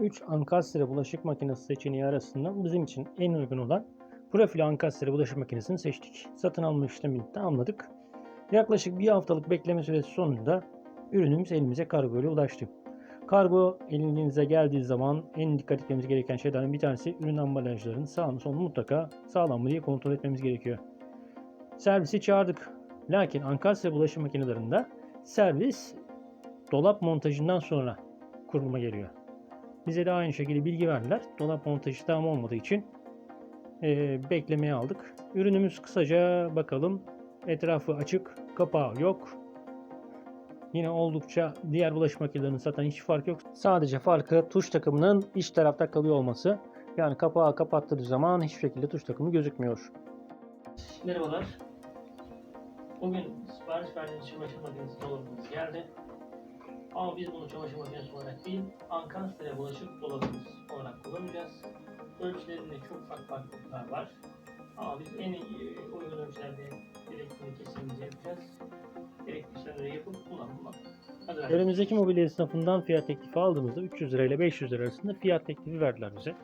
3 ankastre bulaşık makinesi seçeneği arasında bizim için en uygun olan Profil ankastre bulaşık makinesini seçtik. Satın alma işlemini tamamladık. Yaklaşık bir haftalık bekleme süresi sonunda ürünümüz elimize kargo ile ulaştı. Kargo elinize geldiği zaman en dikkat etmemiz gereken şeylerden bir tanesi ürün ambalajlarının sağını solunu mutlaka sağlam mı diye kontrol etmemiz gerekiyor. Servisi çağırdık. Lakin ankastre bulaşık makinelerinde servis dolap montajından sonra kuruluma geliyor. Bize de aynı şekilde bilgi verdiler. Dolap montajı tam olmadığı için e, beklemeye aldık. Ürünümüz kısaca bakalım. Etrafı açık, kapağı yok. Yine oldukça diğer bulaşık makinelerinin satan hiç fark yok. Sadece farkı tuş takımının iç tarafta kalıyor olması. Yani kapağı kapattığı zaman hiçbir şekilde tuş takımı gözükmüyor. Merhabalar. Bugün sipariş verdiğimiz çamaşır makinesi dolabımız geldi. Ama biz bunu çamaşır makinesi olarak değil, Ankastre bulaşık dolabımız olarak kullanacağız. Ölçülerinde çok farklı farklılıklar var. Ama biz en iyi uygun ölçülerde gerektiğini kesinlikle yapacağız. Gerekli işlemleri yapıp kullanmak. Önümüzdeki mobilya esnafından fiyat teklifi aldığımızda 300 lira ile 500 lira arasında fiyat teklifi verdiler bize.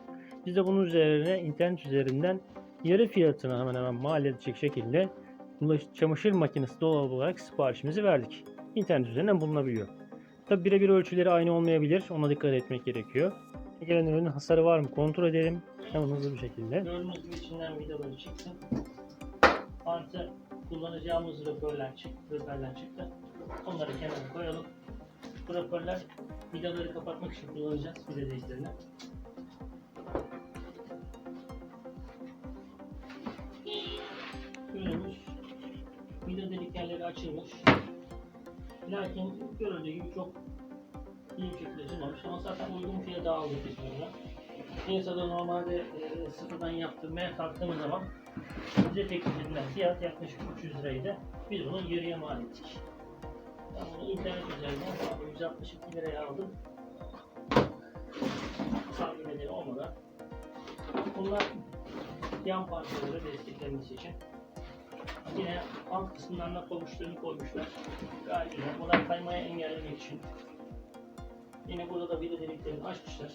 Biz de bunun üzerine internet üzerinden yarı fiyatına hemen hemen mal edecek şekilde çamaşır makinesi dolabı olarak siparişimizi verdik. İnternet üzerinden bulunabiliyor. Tabi birebir ölçüleri aynı olmayabilir. Ona dikkat etmek gerekiyor. Gelen ürünün hasarı var mı kontrol edelim. Hemen hızlı bir şekilde. Gördüğünüz gibi içinden vidaları çıktı. Artı kullanacağımız röporler çıktı. Röporler çıktı. Onları kenara koyalım. Bu röporler vidaları kapatmak için kullanacağız vida deliklerini. Ürünümüz vida delik yerleri açılmış. Lakin görüldüğü gibi çok iyi açılmamış ama zaten uygun fiyata aldık biz bunu. Piyasada normalde e, sıfırdan yaptırmaya kalktığımız zaman bize teklif edilen fiyat yaklaşık 300 liraydı. Biz bunu yarıya mal ettik. Ben bunu internet üzerinden 162 liraya aldım. Tahmin bedeli olmadan. Bunlar yan parçaları desteklemesi için. Yine alt kısımlarına pabuçlarını koymuşlar. Gayet güzel. Bunlar kaymaya engellemek için. Yine burada da vida deliklerini açmışlar.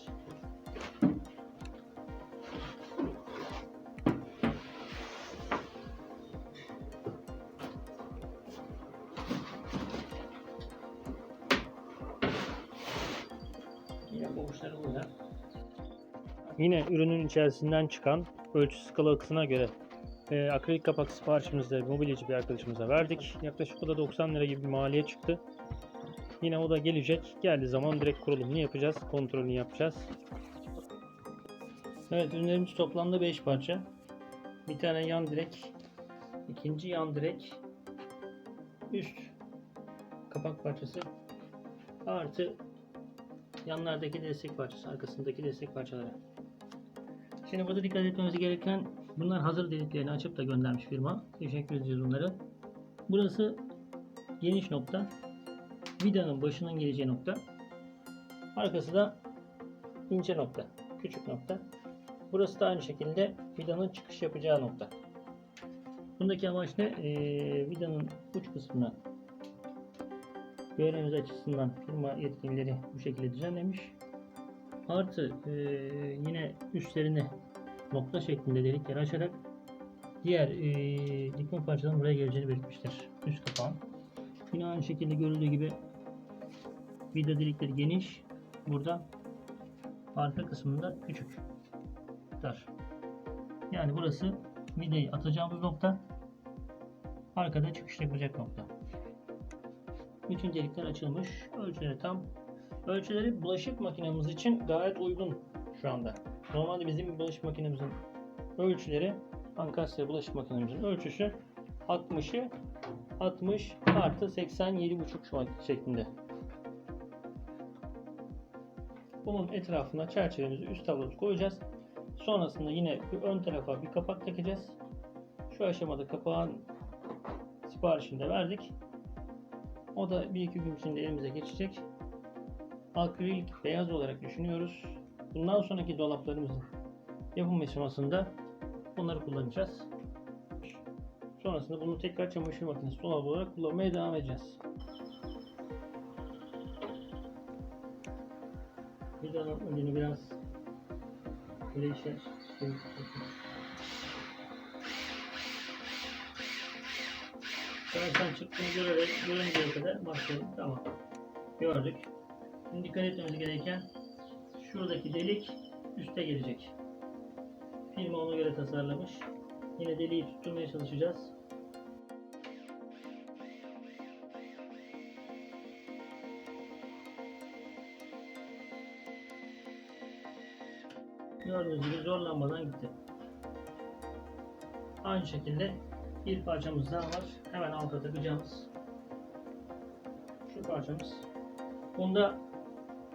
Yine ürünün içerisinden çıkan ölçü skalasına göre e, akrilik kapak siparişimizde mobilyacı bir arkadaşımıza verdik. Yaklaşık o da 90 lira gibi bir maliyet çıktı. Yine o da gelecek. Geldiği zaman direkt kurulumunu yapacağız. Kontrolünü yapacağız. Evet ürünlerimiz toplamda 5 parça. Bir tane yan direk. ikinci yan direk. Üst kapak parçası. Artı yanlardaki destek parçası. Arkasındaki destek parçaları. Şimdi burada dikkat etmemiz gereken bunlar hazır deliklerini açıp da göndermiş firma. Teşekkür ediyoruz bunları. Burası geniş nokta. Vidanın başının geleceği nokta. Arkası da ince nokta. Küçük nokta. Burası da aynı şekilde vidanın çıkış yapacağı nokta. Bundaki amaç ne? Ee, vidanın uç kısmına görmemiz açısından firma yetkilileri bu şekilde düzenlemiş. Artı e, yine üstlerini nokta şeklinde delikler açarak diğer e, dikme parçaların buraya geleceğini belirtmiştir. Üst kapağın. Yine aynı şekilde görüldüğü gibi vida delikleri geniş. Burada arka kısmında küçük. Dar. Yani burası vidayı atacağımız nokta. Arkada çıkış yapacak nokta. Bütün delikler açılmış. Ölçüleri tam. Ölçüleri bulaşık makinemiz için gayet uygun şu anda. Normalde bizim bulaşık makinemizin ölçüleri Ankastre bulaşık makinemizin ölçüsü 60'ı 60 artı 87,5 şu an şeklinde. Bunun etrafına çerçevemizi üst tablosu koyacağız. Sonrasında yine bir ön tarafa bir kapak takacağız. Şu aşamada kapağın siparişini de verdik. O da bir iki gün içinde elimize geçecek. Akrilik beyaz olarak düşünüyoruz. Bundan sonraki dolaplarımızın yapım aşamasında bunları kullanacağız. Sonrasında bunu tekrar çamaşır makinesi dolabı olarak kullanmaya devam edeceğiz. Vidanın ucunu biraz şey, Zaten çıktığını görerek görünceye kadar başladık. Tamam. Gördük. Şimdi dikkat etmemiz gereken şuradaki delik üste gelecek. Firma ona göre tasarlamış. Yine deliği tutturmaya çalışacağız. Gördüğünüz gibi zorlanmadan gitti. Aynı şekilde bir parçamız daha var. Hemen alta takacağımız şu parçamız. Bunda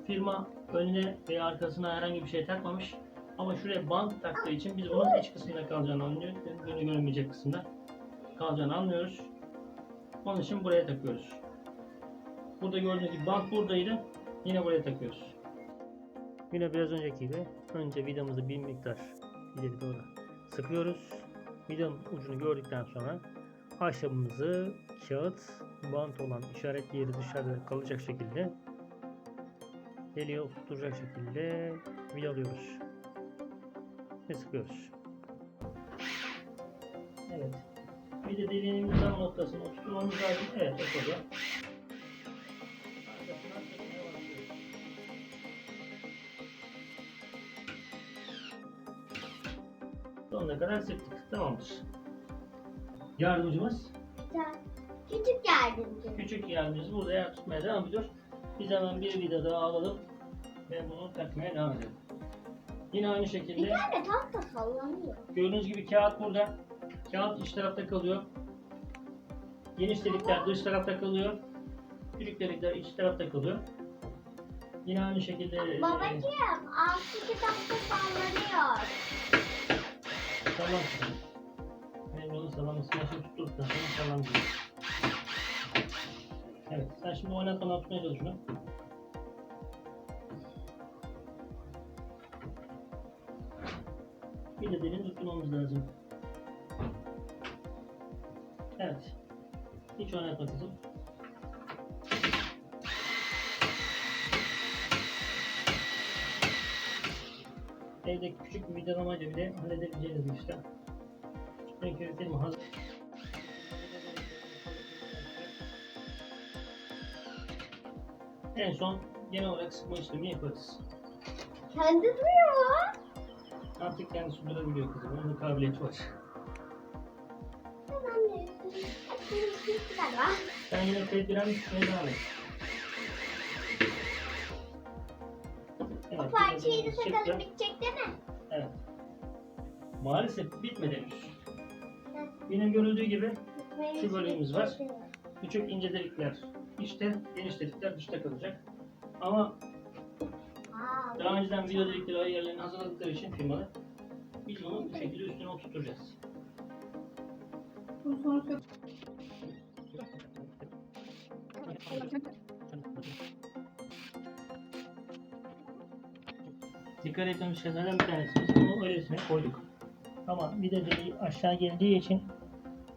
firma önüne veya arkasına herhangi bir şey takmamış. Ama şuraya bant taktığı için biz bunun iç kısmında kalacağını anlıyoruz. Önü görünmeyecek kısımda kalacağını anlıyoruz. Onun için buraya takıyoruz. Burada gördüğünüz gibi bant buradaydı. Yine buraya takıyoruz. Yine biraz önceki gibi önce vidamızı bir miktar ileri doğru sıkıyoruz. Vidanın ucunu gördükten sonra ahşabımızı kağıt bant olan işaretli yeri dışarıda kalacak şekilde deliğe oturtacak şekilde vidalıyoruz ve sıkıyoruz. Evet. Bir de deliğin tam noktasını oturtmamız lazım. Evet, oturdu. Sonuna kadar sıktık. Tamamdır. Yardımcımız küçük yardımcı. Küçük yardımcımız burada yer tutmaya devam ediyor. Biz hemen bir vida daha alalım ve bunu takmaya devam edelim. Yine aynı Bir şekilde tane tahta sallanıyor. gördüğünüz gibi kağıt burada. Kağıt iç tarafta kalıyor. Geniş delikler dış tarafta kalıyor. Küçük delikler iç tarafta kalıyor. Yine aynı şekilde e, Babacığım alttaki tahta sallanıyor. Tamam. Önemli olan sallamasını şimdi tuttuktan sonra sallanmıyor. Evet, sen şimdi oynatmadan tutmaya çalış şunu. Bir de derin tutmamız lazım. Evet. Hiç oynatma kızım. Evdeki küçük bir vidalamacı bile halledebileceğiniz bir işlem. Çünkü film hazır. En son genel olarak sıkma işlemi yaparız. Kendi duruyor. Artık kendisi durabiliyor kızım. Onun kabiliyeti var. Galiba. Sen yine tutmaya devam et. Evet, O parçayı da takalım bitecek değil mi? Evet. Maalesef bitmedi henüz. Hı. Benim görüldüğü gibi Şu bölümümüz var. bitecek. küçük ince delikler içte, geniş delikler dışta kalacak. Ama daha önceden video delikleri ayarlarını hazırladıkları için firmalar biz onu bu şekilde üstüne oturtacağız. Dikkat etmemiz şeylerden bir tanesi. Biz bunu öylesine koyduk. Ama vida deliği aşağı geldiği için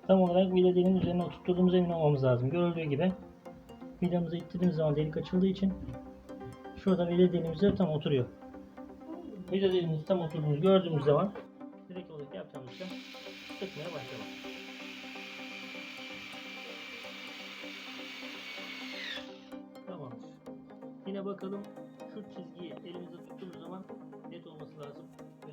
tam olarak vida deliğinin üzerine oturttuğumuz emin olmamız lazım. Görüldüğü gibi vidamızı ittirdiğimiz zaman delik açıldığı için şurada vida deliğimiz tam oturuyor. Vida deliğimiz tam oturduğunu gördüğümüz zaman direkt olarak yapacağımız şey sıkmaya başlamak. Tamamdır. Yine bakalım şu çizgiyi elimizde tuttuğumuz zaman net olması lazım. Ve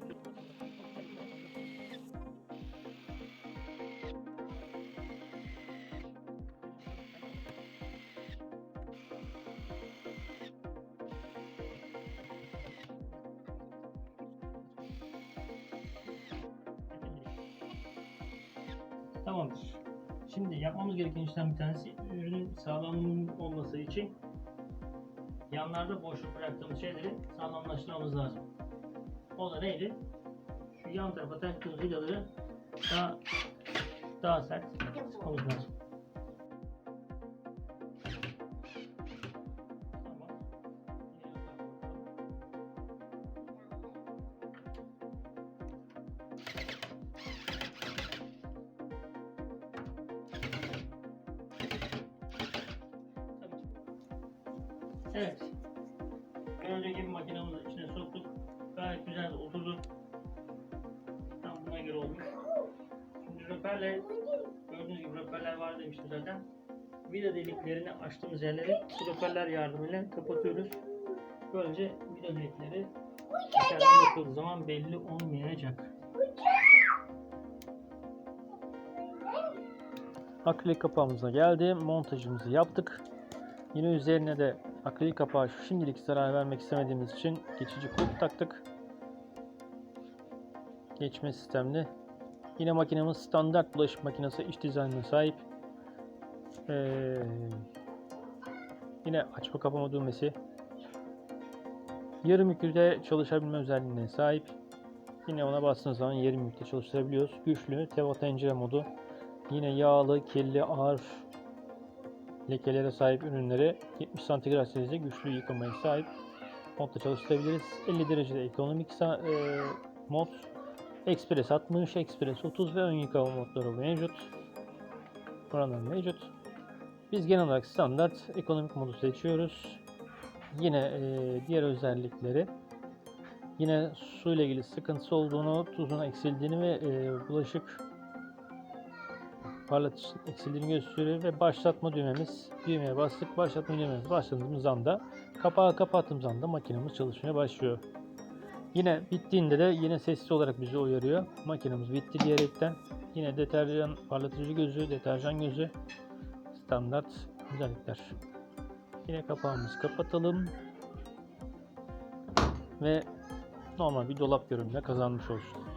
Tamamdır. Şimdi yapmamız gereken işlem bir tanesi ürünün sağlam olması için yanlarda boşluk bıraktığımız şeyleri sağlamlaştırmamız lazım. O da neydi? Şu yan tarafa taktığımız vidaları daha daha sert sıkmamız lazım. Evet. Gördüğün gibi makinamızı içine soktuk. Gayet güzel oturdu. Tam buna göre olmuş. Şimdi röperle gördüğünüz gibi röperler var demiştim zaten. Vida deliklerini açtığımız yerleri bu röperler yardımıyla kapatıyoruz. Böylece vida delikleri içeriden bakıldığı zaman belli olmayacak. Akrilik kapağımıza geldi. Montajımızı yaptık. Yine üzerine de akrilik kapağı şimdilik zarar vermek istemediğimiz için geçici kulp taktık. Geçme sistemli. Yine makinemiz standart bulaşık makinesi iç dizaynına sahip. Ee, yine açma kapama düğmesi. Yarım yükle çalışabilme özelliğine sahip. Yine ona bastığınız zaman yarım yükle çalıştırabiliyoruz. Güçlü teva tencere modu. Yine yağlı, kirli, ağır lekelere sahip ürünleri 70 santigrat derecede güçlü yıkamaya sahip modda çalıştırabiliriz. 50 derecede ekonomik e, mod, Express 60, Express 30 ve ön yıkama modları mevcut. Buralar mevcut. Biz genel olarak standart ekonomik modu seçiyoruz. Yine e, diğer özellikleri yine su ile ilgili sıkıntısı olduğunu, tuzun eksildiğini ve e, bulaşık parlatış eksildiğini gösteriyor ve başlatma düğmemiz düğmeye bastık başlatma düğmemiz başladığımız anda kapağı kapattığımız anda makinemiz çalışmaya başlıyor. Yine bittiğinde de yine sessiz olarak bizi uyarıyor. Makinemiz bitti diyerekten yine deterjan parlatıcı gözü, deterjan gözü standart özellikler. Yine kapağımızı kapatalım ve normal bir dolap görünümüne kazanmış olsun.